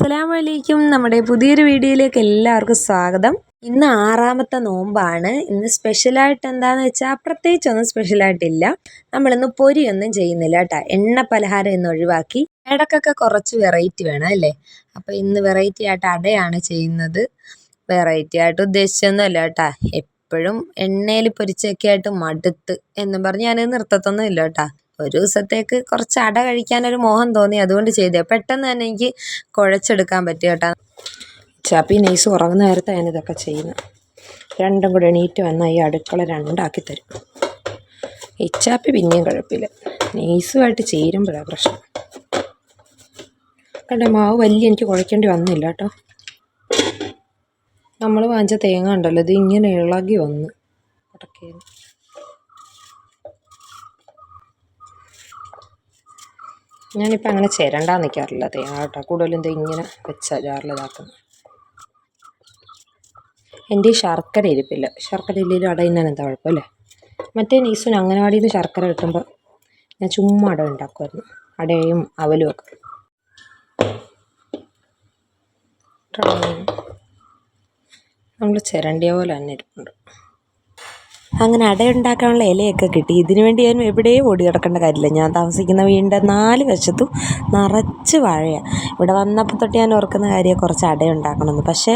അസ്സലാമലൈക്കും. നമ്മുടെ പുതിയൊരു വീഡിയോയിലേക്ക് എല്ലാവർക്കും സ്വാഗതം. ഇന്ന് ആറാമത്തെ നോമ്പാണ്. ഇന്ന് സ്പെഷ്യലായിട്ട് എന്താണെന്ന് വെച്ചാൽ പ്രത്യേകിച്ചൊന്നും സ്പെഷ്യലായിട്ടില്ല. നമ്മളിന്ന് പൊരിയൊന്നും ചെയ്യുന്നില്ല കേട്ടോ. എണ്ണ പലഹാരം ഇന്ന് ഒഴിവാക്കി. ഇടക്കൊക്കെ കുറച്ച് വെറൈറ്റി വേണം അല്ലേ? അപ്പോൾ ഇന്ന് വെറൈറ്റി ആയിട്ട് അടയാണ് ചെയ്യുന്നത്. വെറൈറ്റി ആയിട്ട് ഉദ്ദേശിച്ചൊന്നുമല്ല കേട്ടോ. എപ്പോഴും എണ്ണയിൽ പൊരിച്ചൊക്കെ ആയിട്ട് മടുത്ത് എന്നും പറഞ്ഞ് ഞാൻ നിർത്തത്തൊന്നും ഇല്ല കേട്ടോ. ഒരു ദിവസത്തേക്ക് കുറച്ച് അട കഴിക്കാനൊരു മോഹം തോന്നി. അതുകൊണ്ട് ചെയ്തേ. പെട്ടെന്ന് തന്നെ എനിക്ക് കുഴച്ചെടുക്കാൻ പറ്റി കേട്ടോ. ചാപ്പി നെയ്സ് ഉറങ്ങുന്ന നേരത്തെ ഞാൻ ഇതൊക്കെ ചെയ്യുന്നത് രണ്ടും കൂടെ എണീറ്റ് വന്നാൽ ഈ അടുക്കള രണ്ടാക്കി തരും. ഇച്ചാപ്പി പിന്നെയും കുഴപ്പമില്ല നെയ്സുമായിട്ട് ചേരുമ്പോഴാണ് പ്രശ്നം. കണ്ട മാവ് വലിയ എനിക്ക് കുഴക്കേണ്ടി വന്നില്ല കേട്ടോ. നമ്മൾ വാങ്ങിച്ച തേങ്ങ ഉണ്ടല്ലോ ഇത് ഇങ്ങനെ ഇളകി വന്ന് അടക്കേന്ന് ഞാനിപ്പോൾ അങ്ങനെ ചിരണ്ടാൻ നിൽക്കാറില്ല തേങ്ങ കേട്ടോ. കൂടുതലും ഇങ്ങനെ വെച്ച ജാറിൽ എന്റെ ഈ ശർക്കര ഇരിപ്പില്ല. ശർക്കര ഇല്ലെങ്കിലും അട ഇന്നാൻ എന്താ കുഴപ്പമല്ലേ? മറ്റേ നീസുന് അങ്ങനവാടിയിൽ നിന്ന് ശർക്കര കിട്ടുമ്പോൾ ഞാൻ ചുമ്മാ അട ഉണ്ടാക്കുമായിരുന്നു അടയും അവലും ഒക്കെ. നമ്മൾ ചിരണ്ടിയ പോലെ തന്നെ ഇരിപ്പുണ്ട്. അങ്ങനെ അടയുണ്ടാക്കാനുള്ള ഇലയൊക്കെ കിട്ടി. ഇതിനു വേണ്ടി ഞാൻ എവിടെയും ഓടി കിടക്കേണ്ട കാര്യമില്ല. ഞാൻ താമസിക്കുന്ന വീടിന്റെ നാല് വശത്തും നിറച്ച് വാഴയാണ് ഇവിടെ വന്നപ്പോൾ തൊട്ട് ഞാൻ ഓർക്കുന്ന കാര്യം കുറച്ച് അടയുണ്ടാക്കണമെന്ന്. പക്ഷേ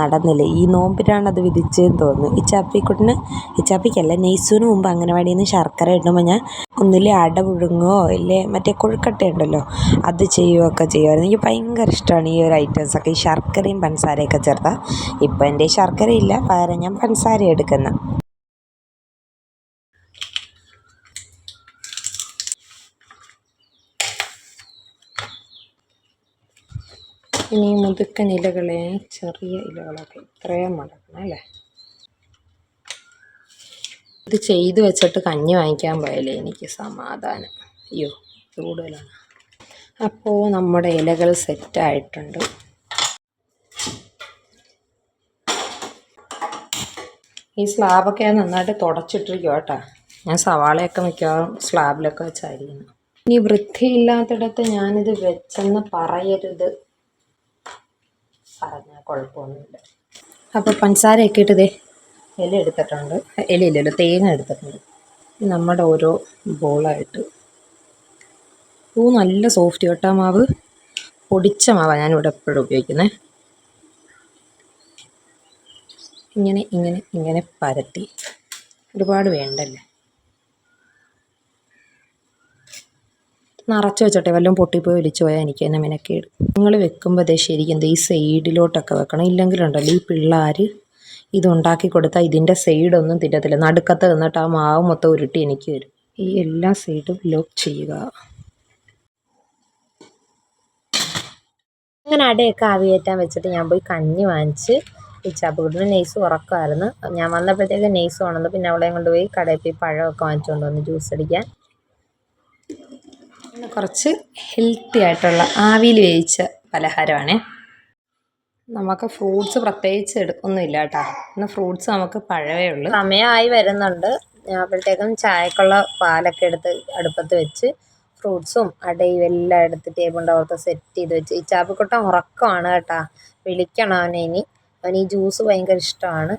നടന്നില്ല. ഈ നോമ്പിനാണ് അത് വിധിച്ചതെന്ന് തോന്നുന്നു. ഈ ചാപ്പിക്കുട്ടിന് ഈ ചാപ്പിക്കല്ല നെയ്സൂന് മുമ്പ് അംഗനവാടിയിൽ നിന്ന് ശർക്കര ഇടുമ്പോൾ ഞാൻ ഒന്നില്ലേ അട പുഴുങ്ങോ ഇല്ലേ മറ്റേ കൊഴുക്കട്ട ഉണ്ടല്ലോ അത് ചെയ്യുകയൊക്കെ ചെയ്യുമായിരുന്നു. എനിക്ക് ഭയങ്കര ഇഷ്ടമാണ് ഈ ഒരു ഐറ്റംസൊക്കെ ഈ ശർക്കരയും പഞ്ചസാരയൊക്കെ ചേർത്താൽ. ഇപ്പോൾ എന്റെ ശർക്കരയില്ല പകരം ഞാൻ പഞ്ചസാര എടുക്കുന്ന ഇനി മുതുക്കൻ ഇലകളെ ചെറിയ ഇലകളൊക്കെ ഇത്രയും മടക്കണം അല്ലേ? ഇത് ചെയ്തു വെച്ചിട്ട് കഞ്ഞി വാങ്ങിക്കാൻ പോയാലേ എനിക്ക് സമാധാനം. അയ്യോ കൂടുതലാണ്. അപ്പോൾ നമ്മുടെ ഇലകൾ സെറ്റായിട്ടുണ്ട് ഈ സ്ലാബൊക്കെ ഞാൻ നന്നായിട്ട് തുടച്ചിട്ടിരിക്കും കേട്ടോ. ഞാൻ സവാളയൊക്കെ മിക്കവാറും സ്ലാബിലൊക്കെ വെച്ചായിരിക്കുന്നു. ഇനി വൃത്തിയില്ലാത്തിടത്ത് ഞാനിത് വെച്ചെന്ന് പറയരുത്. പറഞ്ഞാൽ കുഴപ്പമൊന്നുമില്ല അപ്പോൾ പഞ്ചസാരയൊക്കെ ഇട്ടതേ ഇല എടുത്തിട്ടുണ്ട്. ഇല ഇല്ലല്ലോ തേങ്ങ എടുത്തിട്ടുണ്ട്. നമ്മുടെ ഓരോ ബോളായിട്ട് പൂ നല്ല സോഫ്റ്റ് കേട്ടോ മാവ്. പൊടിച്ച മാവാണ് ഞാനിവിടെ എപ്പോഴും ഉപയോഗിക്കുന്നത് ഇങ്ങനെ ഇങ്ങനെ ഇങ്ങനെ പരത്തി. ഒരുപാട് വേണ്ടല്ലേ? നിറച്ച് വെച്ചോട്ടെ വല്ലതും പൊട്ടിപ്പോയി ഒലിച്ചു പോയാൽ എനിക്ക് തന്നെ മെനക്കേട്. നിങ്ങൾ വെക്കുമ്പോൾ അതേ ശരിക്കും ഈ സൈഡിലോട്ടൊക്കെ വെക്കണം. ഇല്ലെങ്കിലുണ്ടല്ലോ ഈ പിള്ളേർ ഇതുണ്ടാക്കി കൊടുത്താൽ ഇതിന്റെ സൈഡൊന്നും തിരത്തില്ല നടുക്കത്ത് നിന്നിട്ട് ആ മാവ് മൊത്തം ഉരുട്ടി എനിക്ക് വരും ഈ എല്ലാ സൈഡും ലോക്ക് ചെയ്യുക. അങ്ങനെ അടയൊക്കെ ആവിയേറ്റാൻ വെച്ചിട്ട് ഞാൻ പോയി കഞ്ഞി വാങ്ങിച്ച് ഇച്ചാപ്പുകുട്ടിന് നെയ്സ് ഉറക്കമായിരുന്നു. ഞാൻ വന്നപ്പോഴത്തേക്ക് നെയ്സ് വേണമെന്ന് പിന്നെ അവളെയും കൊണ്ടുപോയി കടയിൽ പോയി പഴമൊക്കെ വാങ്ങിച്ചുകൊണ്ട് വന്ന് ജ്യൂസ് അടിക്കാൻ. പിന്നെ കുറച്ച് ഹെൽത്തി ആയിട്ടുള്ള ആവിയിൽ വേവിച്ച പലഹാരമാണേ. നമുക്ക് ഫ്രൂട്ട്സ് പ്രത്യേകിച്ച് എടുക്കൊന്നുമില്ല കേട്ടോ. ഇന്ന് ഫ്രൂട്ട്സ് നമുക്ക് പഴവേ ഉള്ളൂ. സമയമായി വരുന്നുണ്ട്. അപ്പോഴത്തേക്കും ചായക്കുള്ള പാലൊക്കെ എടുത്ത് അടുപ്പത്ത് വെച്ച് ഫ്രൂട്ട്സും അടയും എല്ലാം എടുത്ത് ടേബിളിന്റെ അവർക്ക് സെറ്റ് ചെയ്ത് വെച്ച്. ഈ ചാപ്പിക്കുട്ടൻ ഉറക്കമാണ് കേട്ടോ. വിളിക്കണം അവനെ ഇനി. അവന് ഈ ജ്യൂസ് ഭയങ്കര ഇഷ്ടമാണ്.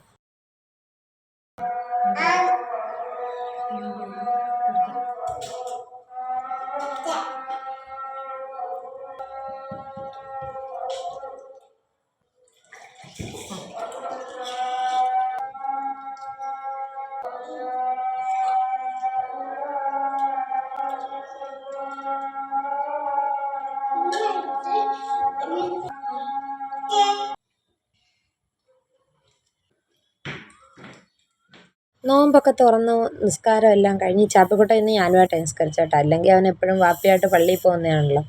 നോമ്പൊക്കെ തുറന്ന് നിസ്കാരം എല്ലാം കഴിഞ്ഞ് ചാപ്പക്കുട്ടയിൽ ഇന്ന് ഞാനുമായിട്ട് നിസ്കരിച്ചോട്ടെ. അല്ലെങ്കിൽ അവൻ എപ്പോഴും വാപ്പിയായിട്ട് പള്ളിയിൽ പോകുന്നതാണല്ലോ.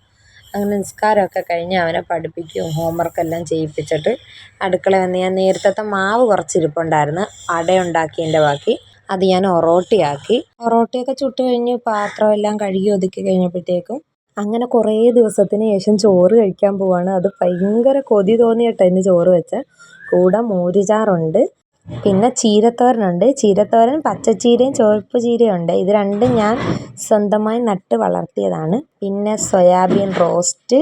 അങ്ങനെ നിസ്കാരമൊക്കെ കഴിഞ്ഞ് അവനെ പഠിപ്പിക്കും ഹോംവർക്ക് എല്ലാം ചെയ്യിപ്പിച്ചിട്ട് അടുക്കള വന്ന് ഞാൻ നേരത്തെ മാവ് കുറച്ചിരിപ്പുണ്ടായിരുന്നു അട ഉണ്ടാക്കിയതിന്റെ ബാക്കി. അത് ഞാൻ ഒറോട്ടിയാക്കി. ഒറോട്ടിയൊക്കെ ചുട്ട് കഴിഞ്ഞ് പാത്രമെല്ലാം കഴുകി ഒതുക്കി കഴിഞ്ഞപ്പോഴത്തേക്കും അങ്ങനെ കുറേ ദിവസത്തിന് ശേഷം ചോറ് കഴിക്കാൻ പോവാണ്. അത് ഭയങ്കര കൊതി തോന്നിയിട്ടാണ് ഇന്ന് ചോറ് വെച്ചത്. കൂടെ മോരുചാറുണ്ട്. പിന്നെ ചീരത്തോരനുണ്ട്. ചീരത്തോരൻ പച്ചച്ചീരയും ചുവപ്പ് ചീരയും ഉണ്ട് ഇത് രണ്ടും ഞാൻ സ്വന്തമായി നട്ട് വളർത്തിയതാണ്. പിന്നെ സോയാബീൻ റോസ്റ്റ്.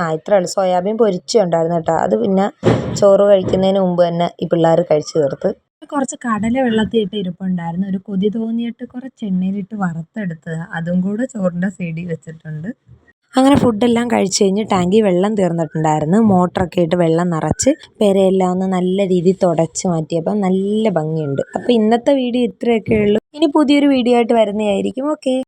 ആ ഇത്രേ ഉള്ളൂ. സോയാബീൻ പൊരിച്ചുണ്ടായിരുന്നു കേട്ടോ. അത് പിന്നെ ചോറ് കഴിക്കുന്നതിന് മുമ്പ് തന്നെ ഈ പിള്ളേർ കഴിച്ചു തീർത്ത്. കുറച്ച് കടല വെള്ളത്തിലിട്ട് ഇരിപ്പുണ്ടായിരുന്നു. ഒരു കൊതി തോന്നിയിട്ട് കുറച്ച് എണ്ണയിലിട്ട് വറുത്തെടുത്തത്. അതും കൂടെ ചോറിന്റെ സൈഡിൽ വെച്ചിട്ടുണ്ട്. അങ്ങനെ ഫുഡെല്ലാം കഴിച്ച് കഴിഞ്ഞ് ടാങ്കിൽ വെള്ളം തീർന്നിട്ടുണ്ടായിരുന്നു. മോട്ടറൊക്കെ ഇട്ട് വെള്ളം നിറച്ച് പെരയെല്ലാം ഒന്ന് നല്ല രീതിയിൽ തുടച്ച് മാറ്റിയപ്പോൾ നല്ല ഭംഗിയുണ്ട്. അപ്പോൾ ഇന്നത്തെ വീഡിയോ ഇത്രയൊക്കെ ഉള്ളൂ. ഇനി പുതിയൊരു വീഡിയോ ആയിട്ട് വരുന്നതായിരിക്കും. ഓക്കെ.